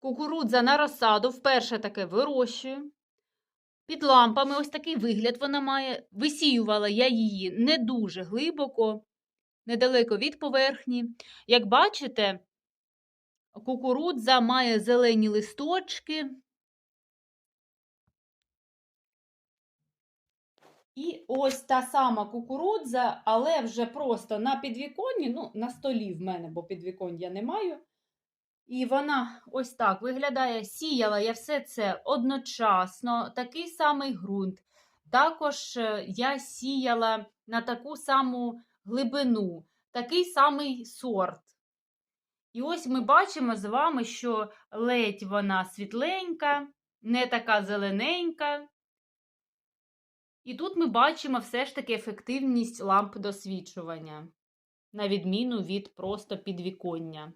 Кукурудза на розсаду вперше таке вирощую. Під лампами ось такий вигляд вона має. Висіювала я її не дуже глибоко, недалеко від поверхні. Як бачите, кукурудза має зелені листочки. І ось та сама кукурудза, але вже просто на підвіконні, ну, на столі в мене, бо підвіконня не маю. І вона ось так виглядає. Сіяла я все це одночасно, такий самий ґрунт. Також е, я сіяла на таку саму глибину, такий самий сорт. І ось ми бачимо з вами, що ледь вона світленька, не така зелененька. І тут ми бачимо все ж таки ефективність ламп досвічування, на відміну від просто підвіконня.